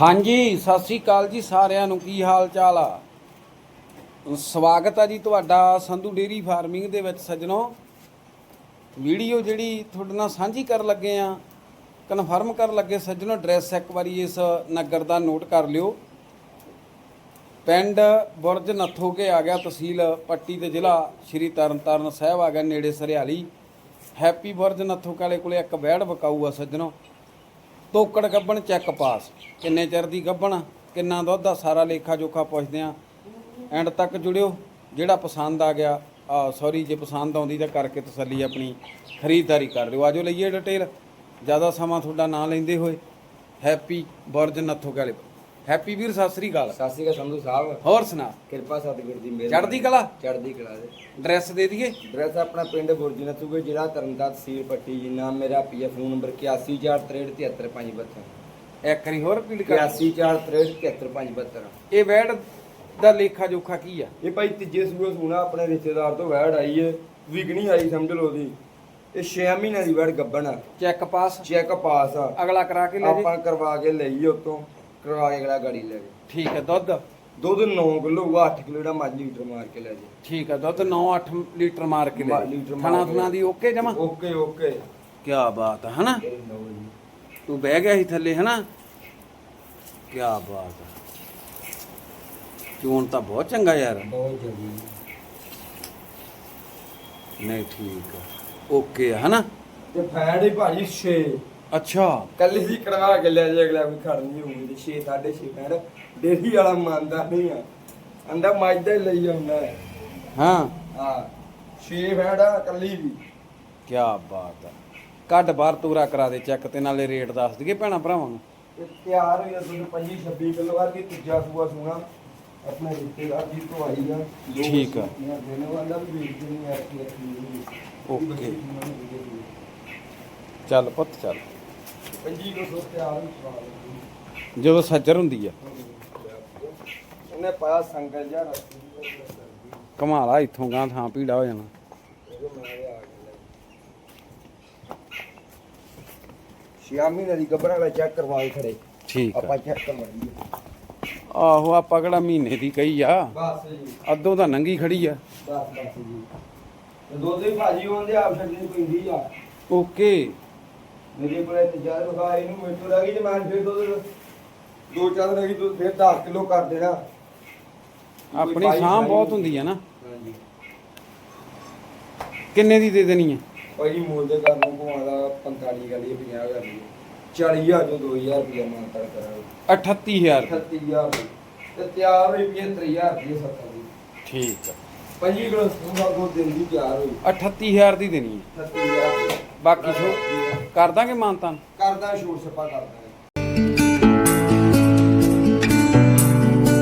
ਹਾਂਜੀ, ਸਤਿ ਸ੍ਰੀ ਅਕਾਲ ਜੀ ਸਾਰਿਆਂ ਨੂੰ, ਕੀ ਹਾਲ ਚਾਲ ਆ? ਸਵਾਗਤ ਆ ਜੀ ਤੁਹਾਡਾ ਸੰਧੂ ਡੇਰੀ ਫਾਰਮਿੰਗ ਦੇ ਵਿੱਚ ਸੱਜਣੋ। ਵੀਡੀਓ ਜਿਹੜੀ ਤੁਹਾਡੇ ਨਾਲ ਸਾਂਝੀ ਕਰਨ ਲੱਗੇ ਆ, ਕਨਫਰਮ ਕਰਨ ਲੱਗੇ ਸੱਜਣੋ, ਐਡਰੈਸ ਇੱਕ ਵਾਰੀ ਇਸ ਨਗਰ ਦਾ ਨੋਟ ਕਰ ਲਿਓ। ਪਿੰਡ ਬੁਰਜ ਨੱਥੋ ਕੇ ਆ ਗਿਆ ਤਹਿਸੀਲ ਪੱਟੀ ਤੇ ਜ਼ਿਲ੍ਹਾ ਸ਼੍ਰੀ ਤਰਨਤਾਰਨ ਸਾਹਿਬ ਆ ਗਿਆ ਨੇੜੇ ਸਰਿਆਲੀ। ਹੈਪੀ ਬੁਰਜ ਨੱਥੋ ਕਾਲੇ ਕੋਲੇ ਇੱਕ ਬੈੜ ਵਕਾਊ ਆ ਸੱਜਣੋ। ਤੋਕੜ ਗੱਬਣ ਚੈੱਕ ਪਾਸ ਕਿੰਨੇ ਚਿਰ ਦੀ ਗੱਬਣ? ਕਿੰਨਾ ਦੁੱਧ ਦਾ ਸਾਰਾ ਲੇਖਾ ਜੋਖਾ ਪੁੱਛਦੇ ਆ। ਐਂਡ ਤੱਕ ਜੁੜਿਓ। ਜਿਹੜਾ ਪਸੰਦ ਆ ਗਿਆ, ਆ ਸੌਰੀ ਜੇ ਪਸੰਦ ਆਉਂਦੀ ਤਾਂ ਕਰਕੇ ਤਸੱਲੀ ਆਪਣੀ ਖਰੀਦਦਾਰੀ ਕਰ ਲਿਓ। ਆਜੋ ਲਈਏ ਡਿਟੇਲ ਜ਼ਿਆਦਾ ਸਮਾਂ ਤੁਹਾਡਾ ਨਾ ਲੈਂਦੇ ਹੋਏ। ਹੈਪੀ ਬੁਰਜ ਨੱਥੋ ਕਾਲੇ ਹੈਪੀ ਵੀਰ ਸਤਿ ਸ੍ਰੀ ਅਕਾਲ। ਸਤਿ ਸ਼੍ਰੀ ਅਕਾਲ ਸੰਧੂ ਸਾਹਿਬ। ਹੋਰ ਸੁਣਾ। ਕਿਰਪਾ ਸਤਿਗੁਰ ਦੀ ਮਿਹਰ ਚੜ੍ਹਦੀ ਕਲਾ? ਚੜ੍ਹਦੀ ਕਲਾ ਦੇ ਐਡਰੈਸ ਦੇ ਦਈਏ? ਐਡਰੈਸ ਆਪਣਾ ਪਿੰਡ ਬੁਰਜੀ ਨਥੂਗੇ ਜ਼ਿਲ੍ਹਾ ਤਰਨਤਾਰਨ ਤਹਿਸੀਲ ਪੱਟੀ ਜੀ ਨਾਮ ਮੇਰਾ ਪੀਐ ਫੋਨ ਨੰਬਰ 8143373572 ਇੱਕ ਵਾਰੀ ਹੋਰ ਰਿਪੀਟ ਕਰ। 8143373572 ਇਹ ਵੈੜ ਦਾ ਲੇਖਾ ਜੋਖਾ ਕੀ ਆ? ਇਹ ਭਾਈ ਤੀਜੇ ਸੂਏ ਸੂਣਾ ਆਪਣੇ ਰਿਸ਼ਤੇਦਾਰ ਤੋਂ ਵੈੜ ਆਈ ਹੈ ਵਿਕਣੀ ਆਈ ਸਮਝ ਲਓ ਦੀ ਇਹ 6 ਮਹੀਨਿਆਂ ਦੀ ਵੈੜ ਗੱਬਣ ਆ। ਚੈੱਕ ਪਾਸ ਚੈੱਕ ਪਾਸ ਆ। ਅਗਲਾ ਕਰਾ ਕੇ ਲੈ ਜੀ। ਆਪਾਂ ਕਰਵਾ ਕੇ ਲਈ ਉਤੋਂ। ਕਰਵਾ ਕੇ ਅਗਲਾ ਗਾੜੀ ਲੈ ਗਏ। ਠੀਕ ਹੈ ਦੁੱਧ? ਦੁੱਧ 9 ਕਿਲੋ ਹੋਊਗਾ 8 ਕਿਲੋ ਦਾ ਮੱਝ ਲੀਟਰ ਮਾਰ ਕੇ ਲੈ ਜੀ। ਠੀਕ ਹੈ ਦੁੱਧ 9-8 ਲੀਟਰ ਮਾਰ ਕੇ ਲੈ ਮਾ- ਲੀਟਰ ਮਾਰ ਕੇ ਥਣਾ ਦੀ ਓਕੇ ਜਮਾ? Okay okay. ਕੀ ਬਾਤ ਹੈ ਹਨਾ? ਲਓ ਜੀ। ਤੂੰ ਬਹਿ ਗਿਆ ਸੀ ਥੱਲੇ ਹਨਾ? ਕੀ ਬਾਤ ਹੈ। ਚੋਣ ਤਾਂ ਬਹੁਤ ਚੰਗਾ ਯਾਰ। ਬਹੁਤ ਜਲਦੀ ਨਹੀਂ ਠੀਕ ਹੈ। ਓਕੇ ਹੈ ਹਨਾ? ਤੇ ਫੈਟ ਹੀ ਭਾਜੀ 6 ਅੱਛਾ। ਕੱਲੀ ਸੀ ਕਰਵਾ ਕੇ ਲੈ ਜੇ ਅਗਲਾ ਕੋਈ ਖੜਨੀ ਹੋਊਗੀ ਤੇ 6 6.5 ਫੈਟ ਡੇਰੀ ਵਾਲਾ ਮੰਨਦਾ ਨਹੀਂ ਆ। ਅੰਦਾ ਮੱਝ ਦਾ ਹੀ ਲਈ ਆਉਂਦਾ ਹੈ। ਹਾਂ। ਹਾਂ 6 ਫੈਟ ਆ ਕੱਲੀ ਵੀ। ਕੀ ਬਾਤ ਹੈ ਕੱਢ ਬਾਹਰ ਤੂਰਾ ਕਰਾ ਦੇ ਚੈੱਕ ਤੇ ਨਾਲੇ ਰੇਟ ਦੱਸ ਦਈਏ ਭੈਣਾ ਭਰਾਵਾਂ ਨੂੰ। ਤੇ ਤਿਆਰ ਹੋਈ ਆ ਦੁੱਧ 25 26 ਕਿਲੋ ਵਾਰ ਦੀ ਤੀਜਾ ਸੂਆ ਸੂਣਾ। ਆਪਣਾ ਰਿਸ਼ਤੇਦਾਰ ਜੀ ਤੋਂ ਆਈ ਆ। ਦੋ ਠੀਕ ਆ। ਦੇਣੇ ਵਾਲਾ ਵੀ ਵੇਚਦੇ ਨਹੀਂ ਐਸੀ ਰੱਖੀ ਓਕੇ। ਚੱਲ ਪੁੱਤ ਚੱਲ। 25 ਕਿਲੋ ਦੁੱਧ ਤਿਆਰ ਹੋਈ ਸਵਾਲ ਜਦੋਂ ਸੱਜਰ ਹੁੰਦੀ ਆ। ਉਹਨੇ ਪਾਇਆ ਸੰਗਲ ਜਿਹਾ ਰੱਖੀ ਕਮਾਲਾ ਇੱਥੋਂ ਗਾਂ ਥਾਂ ਪੀੜਾ ਹੋ ਜਾਣਾ। ਸ਼ਿਆਮੀ ਨਦੀ ਗੱਬਰਾਂ ਵਾਲਾ ਚੈੱਕ ਕਰਵਾਏ ਖੜੇ। ਠੀਕ ਆ। ਆਪਾਂ ਚੈੱਕ ਕਰਵਾਈਏ ਆਹੋ ਆਪਾਂ ਕਿਹੜਾ ਮਹੀਨੇ ਦੀ ਕਹੀ ਆ? ਬਸ ਜੀ। ਅੱਧੋਂ ਤਾਂ ਨੰਗੀ ਖੜੀ ਆ। ਬਸ ਬਸ ਜੀ। ਤੇ ਦੁੱਧ ਭਾਜੀ ਹੁੰਦੇ ਆਪ ਛੱਡਣੀ ਪੈਂਦੀ ਆ। ਓਕੇ। ਮੇਰੇ ਕੋਲੇ ਤਜਾਰ ਲਗਾ ਇਹਨੂੰ ਮੇਟੋ ਰਹਿ ਗਈ ਤੇ ਮੈਂ ਫਿਰ ਦੁੱਧ ਦੋ ਚਾਰ ਰਹਿ ਗਈ ਦੁੱਧ ਫਿਰ 10 ਕਿਲੋ ਕਰ ਦੇਣਾ। ਆਪਣੀ ਸਾਂਭ ਬਹੁਤ ਹੁੰਦੀ ਆ ਨਾ। ਹਾਂਜੀ। ਕਿੰਨੇ ਦੀ ਦੇ ਦੇਣੀ ਆ? ਭਾਈ ਮੂਲ ਦੇ ਕਰਨ ਨੂੰ ਘੁਮਾਦਾ 45 ਗਾਲੀ 50 ਗਾਲੀ 40000 ਜੋ 2000 ਰੁਪਏ ਮਾਨਤਾ ਕਰਾਂਗੇ। 38000 38000 ਤੇ ਤਿਆਰ ਹੋਈ ਪਈ 3000 ਰੁਪਏ 70 ਦੀ। ਠੀਕ ਆ। ਪੰਜੀ ਕਿਲੋ ਸੂਗਾ ਕੋ ਦਿਨ ਦੀ ਤਿਆਰ ਹੋਈ। 38000 ਦੀ ਦੇਣੀ ਆ। 38000 ਬਾਕੀ ਛੋ ਕਰ ਦਾਂਗੇ ਮਾਨਤਾਨ। ਕਰਦਾ ਛੋਟ ਛਪਾ ਕਰਦਾ।